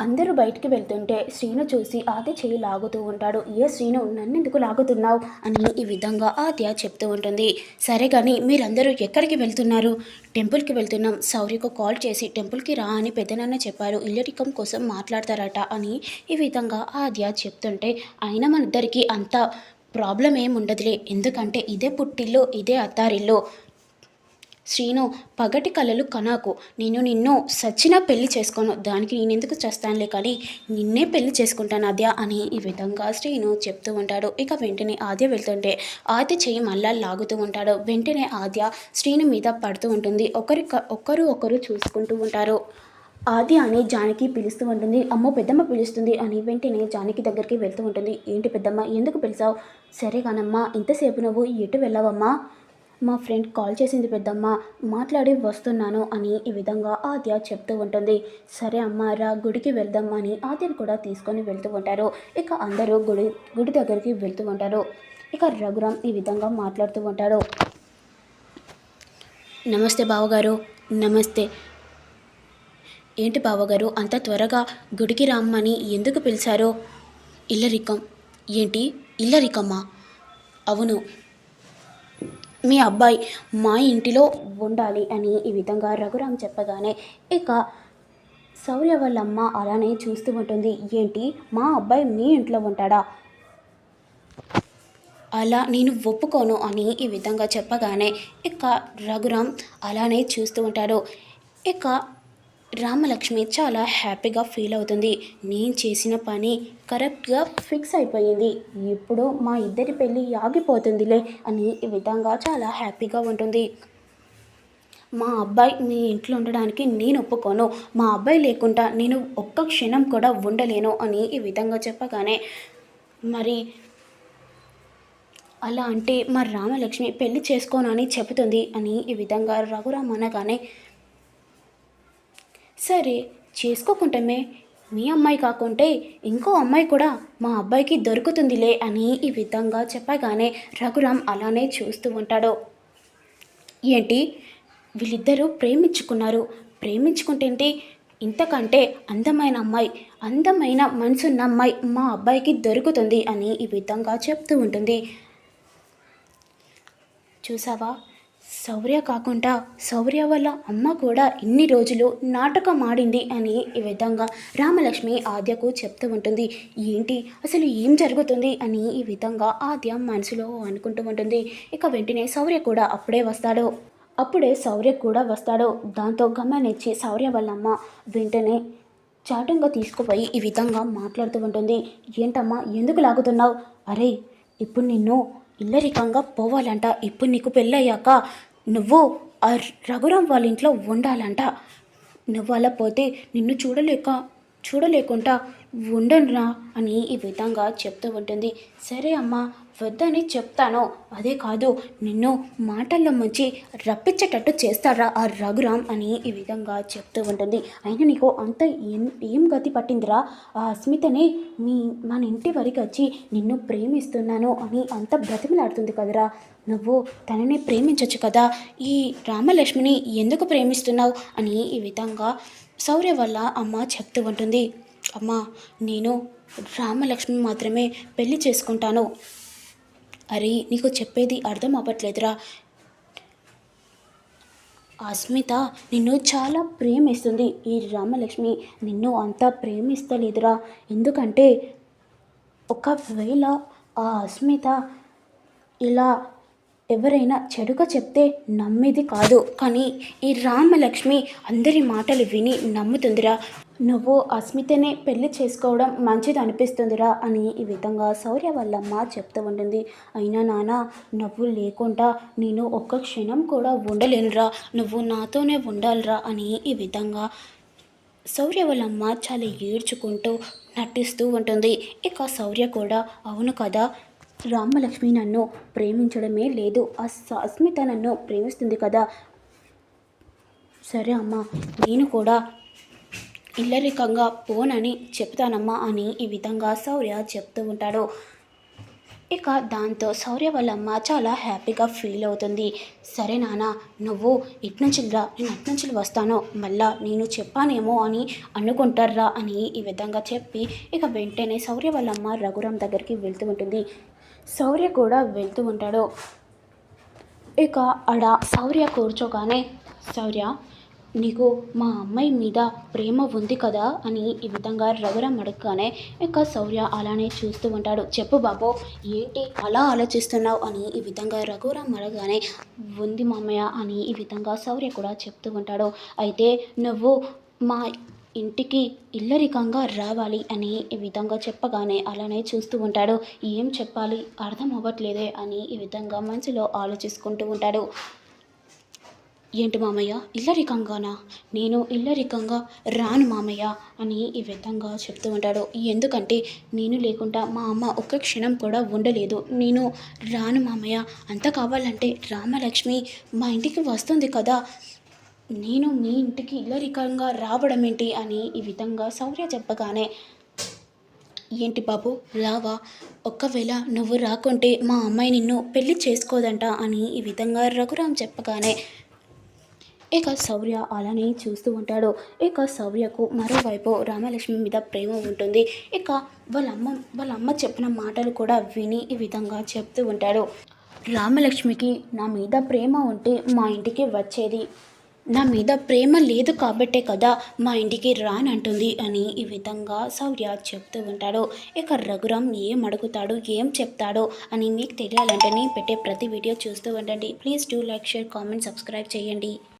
అందరూ బయటికి వెళ్తుంటే శ్రీను చూసి ఆద్య చేయి లాగుతూ ఉంటాడు. ఏ శ్రీను నన్నెందుకు లాగుతున్నావు? అని ఈ విధంగా ఆద్య చెప్తూ ఉంటుంది. సరే కానీ మీరందరూ ఎక్కడికి వెళ్తున్నారు? టెంపుల్కి వెళ్తున్నాం. సౌర్యకు కాల్ చేసి టెంపుల్కి రా అని పెద్దనాన్న చెప్పారు. ఇల్లరికం కోసం మాట్లాడతారట అని ఈ విధంగా ఆద్య చెప్తుంటే అయినా మన ఇద్దరికీ అంత ప్రాబ్లం ఏం ఉండదులే ఎందుకంటే ఇదే పుట్టిల్లు ఇదే అత్తారిల్లు. శ్రీను పగటి కళలు కనాకు. నేను నిన్ను సచ్చినా పెళ్ళి చేసుకోను. దానికి నేను ఎందుకు చేస్తానులే కానీ నిన్నే పెళ్ళి చేసుకుంటాను ఆద్య అని ఈ విధంగా శ్రీను చెప్తూ ఉంటాడు. ఇక వెంటనే ఆద్య వెళ్తుంటే ఆద్య చేయి మళ్ళా లాగుతూ ఉంటాడు. వెంటనే ఆద్య శ్రీను మీద పడుతూ ఉంటుంది. ఒకరి ఒకరు ఒకరు చూసుకుంటూ ఉంటారు. ఆది అని జానకి పిలుస్తూ ఉంటుంది. అమ్మో పెద్దమ్మ పిలుస్తుంది అని వెంటనే జానకి దగ్గరికి వెళ్తూ ఉంటుంది. ఏంటి పెద్దమ్మ ఎందుకు పిలిచావు? సరే కానమ్మా ఇంతసేపు నువ్వు ఎటు వెళ్ళావమ్మా? మా ఫ్రెండ్ కాల్ చేసింది పెద్దమ్మ మాట్లాడి వస్తున్నాను అని ఈ విధంగా ఆద్య చెప్తూ ఉంటుంది. సరే అమ్మ రా గుడికి వెళ్దాం అని ఆద్యను కూడా తీసుకొని వెళ్తూ ఉంటారు. ఇక అందరూ గుడి గుడి దగ్గరికి వెళ్తూ ఉంటారు. ఇక రఘురామ్ ఈ విధంగా మాట్లాడుతూ ఉంటాడు. నమస్తే బావగారు నమస్తే. ఏంటి బావగారు అంత త్వరగా గుడికి రామ్మని ఎందుకు పిలిచారు? ఇల్లరికం ఏంటి? ఇల్లరికమ్మా అవును. మీ అబ్బాయి మా ఇంటిలో ఉండాలి అని ఈ విధంగా రఘురామ్ చెప్పగానే ఇక శౌర్య వాళ్ళమ్మ అలానే చూస్తూ ఉంటుంది. ఏంటి? మా అబ్బాయి మీ ఇంట్లో ఉంటాడా? అలా నేను ఒప్పుకోను అని ఈ విధంగా చెప్పగానే ఇక రఘురామ్ అలానే చూస్తూ ఉంటాడు. ఇక రామలక్ష్మి చాలా హ్యాపీగా ఫీల్ అవుతుంది. నేను చేసిన పని కరెక్ట్గా ఫిక్స్ అయిపోయింది. ఇప్పుడు మా ఇద్దరి పెళ్ళి ఆగిపోతుందిలే అని ఈ విధంగా చాలా హ్యాపీగా ఉంటుంది. మా అబ్బాయి మీ ఇంట్లో ఉండడానికి నేను ఒప్పుకోను. మా అబ్బాయి లేకుండా నేను ఒక్క క్షణం కూడా ఉండలేను అని ఈ విధంగా చెప్పగానే మరి అలా అంటే మా రామలక్ష్మి పెళ్ళి చేసుకోనని చెబుతుంది అని ఈ విధంగా రఘురామ్ అనగానే సరే చేసుకోకుంటమే. మీ అమ్మాయి కాకుంటే ఇంకో అమ్మాయి కూడా మా అబ్బాయికి దొరుకుతుందిలే అని ఈ విధంగా చెప్పగానే రఘురామ్ అలానే చూస్తూ ఉంటాడు. ఏంటి? వీళ్ళిద్దరూ ప్రేమించుకున్నారు. ప్రేమించుకుంటేంటి? ఇంతకంటే అందమైన అమ్మాయి అందమైన మనసున్న అమ్మాయి మా అబ్బాయికి దొరుకుతుంది అని ఈ విధంగా చెప్తూ ఉంటుంది. చూసావా? శౌర్య కాకుండా శౌర్య వల్ల అమ్మ కూడా ఇన్ని రోజులు నాటకం ఆడింది అని ఈ విధంగా రామలక్ష్మి ఆద్యకు చెప్తూ ఉంటుంది. ఏంటి? అసలు ఏం జరుగుతుంది? అని ఈ విధంగా ఆద్య మనసులో అనుకుంటూ ఉంటుంది. ఇక వెంటనే శౌర్య కూడా అప్పుడే వస్తాడు. అప్పుడే శౌర్య కూడా వస్తాడు. దాంతో గమనించి శౌర్య వాళ్ళ అమ్మ వెంటనే చాటంగా తీసుకుపోయి ఈ విధంగా మాట్లాడుతూ ఉంటుంది. ఏంటమ్మా? ఎందుకు లాగుతున్నావు? అరే ఇప్పుడు నిన్ను ఇల్లరికంగా పోవాలంట. ఇప్పుడు నీకు పెళ్ళయ్యాక నువ్వు ఆ రఘురాం వాళ్ళ ఇంట్లో ఉండాలంట. నువ్వు అలా పోతే నిన్ను చూడలేక చూడలేకుండా ఉండనురా అని ఈ విధంగా చెప్తూ ఉంటుంది. సరే అమ్మా వద్దని చెప్తాను. అదే కాదు నిన్ను మాటల్లో మంచి రప్పించేటట్టు చేస్తారా ఆ రఘురామ్ అని ఈ విధంగా చెప్తూ ఉంటుంది. అయినా నీకు అంత ఏం ఏం గతి పట్టిందిరా? ఆ అస్మితనే మీ మన ఇంటి వరకు వచ్చి నిన్ను ప్రేమిస్తున్నాను అని అంత బ్రతిమలాడుతుంది కదరా. నువ్వు తనని ప్రేమించవచ్చు కదా. ఈ రామలక్ష్మిని ఎందుకు ప్రేమిస్తున్నావు అని ఈ విధంగా శౌర్య వల్ల అమ్మ చెప్తూ ఉంటుంది. అమ్మా నేను రామలక్ష్మి మాత్రమే పెళ్ళి చేసుకుంటాను. అరే నీకు చెప్పేది అర్థం అవ్వట్లేదురా. అస్మిత నిన్ను చాలా ప్రేమిస్తుంది. ఈ రామలక్ష్మి నిన్ను అంత ప్రేమిస్తలేదురా. ఎందుకంటే ఒకవేళ ఆ అస్మిత ఇలా ఎవరైనా చెడుగా చెప్తే నమ్మేది కాదు. కానీ ఈ రామలక్ష్మి అందరి మాటలు విని నమ్ముతుందిరా. నువ్వు అస్మితనే పెళ్ళి చేసుకోవడం మంచిది అనిపిస్తుందిరా అని ఈ విధంగా శౌర్య వాళ్ళమ్మ చెప్తూ ఉంటుంది. అయినా నాన్న నువ్వు లేకుండా నేను ఒక్క క్షణం కూడా ఉండలేనురా. నువ్వు నాతోనే ఉండాలిరా అని ఈ విధంగా శౌర్య వాళ్ళమ్మ చాలా ఏడ్చుకుంటూ నటిస్తూ ఉంటుంది. ఇక శౌర్య కూడా అవును కదా రామలక్ష్మి నన్ను ప్రేమించడమే లేదు. ఆ అస్మిత నన్ను ప్రేమిస్తుంది కదా. సరే అమ్మా నేను కూడా ఇల్లరికంగా పోనని చెప్తానమ్మా అని ఈ విధంగా శౌర్య చెప్తూ ఉంటాడు. ఇక దాంతో శౌర్య వాళ్ళ అమ్మ చాలా హ్యాపీగా ఫీల్ అవుతుంది. సరే నాన్న నువ్వు ఇట్నుంచి రా నేను అట్నుంచి వస్తాను. మళ్ళా నేను చెప్పానేమో అని అనుకుంటారా అని ఈ విధంగా చెప్పి ఇక వెంటనే శౌర్య వాళ్ళ అమ్మ రఘురామ్ దగ్గరికి వెళ్తూ ఉంటుంది. శౌర్య కూడా వెళ్తూ ఉంటాడు. ఇక ఆడ శౌర్య కూర్చోగానే శౌర్య నీకు మా అమ్మాయి మీద ప్రేమ ఉంది కదా? అని ఈ విధంగా రఘురాం అడగగానే ఇక శౌర్య అలానే చూస్తూ ఉంటాడు. చెప్పు బాబు ఏంటి అలా ఆలోచిస్తున్నావు? అని ఈ విధంగా రఘురాం అడగగానే ఉంది మామయ్య అని ఈ విధంగా శౌర్య కూడా చెప్తూ ఉంటాడు. అయితే నువ్వు మా ఇంటికి ఇల్లరికంగా రావాలి అని ఈ విధంగా చెప్పగానే అలానే చూస్తూ ఉంటాడు. ఏం చెప్పాలి? అర్థం అవ్వట్లేదే అని ఈ విధంగా మనసులో ఆలోచిసుకుంటూ ఉంటాడు. ఏంటి మామయ్య? ఇల్లరికంగానా? నేను ఇల్లరికంగా రాను మామయ్య అని ఈ విధంగా చెప్తూ ఉంటాడు. ఎందుకంటే నేను లేకుండా మా అమ్మ ఒక్క క్షణం కూడా ఉండలేదు. నేను రాను మామయ్య. అంత కావాలంటే రామలక్ష్మి మా ఇంటికి వస్తుంది కదా. నేను మీ ఇంటికి ఇల్లరికంగా రావడం ఏంటి అని ఈ విధంగా శౌర్య చెప్పగానే ఏంటి బాబు రావా? ఒక్కవేళ నువ్వు రాకుంటే మా అమ్మాయి నిన్ను పెళ్ళి చేసుకోదంట అని ఈ విధంగా రఘురామ్ చెప్పగానే ఇక శౌర్య అలానే చూస్తూ ఉంటాడు. ఇక శౌర్యకు మరోవైపు రామలక్ష్మి మీద ప్రేమ ఉంటుంది. ఇక వాళ్ళ అమ్మ వాళ్ళ అమ్మ చెప్పిన మాటలు కూడా విని ఈ విధంగా చెప్తూ ఉంటాడు. రామలక్ష్మికి నా మీద ప్రేమ ఉంటే మా ఇంటికి వచ్చేది నా మీద ప్రేమ లేదు కాబట్టే కదా మా ఇంటికి రానంటుంది అని ఈ విధంగా శౌర్య చెప్తూ ఉంటాడు. ఇక రఘురామ్ ఏం అడుగుతాడు ఏం చెప్తాడో అని మీకు తెలియాలంటే నేను పెట్టే ప్రతి వీడియో చూస్తూ ఉండండి. Please do like share comment subscribe చేయండి.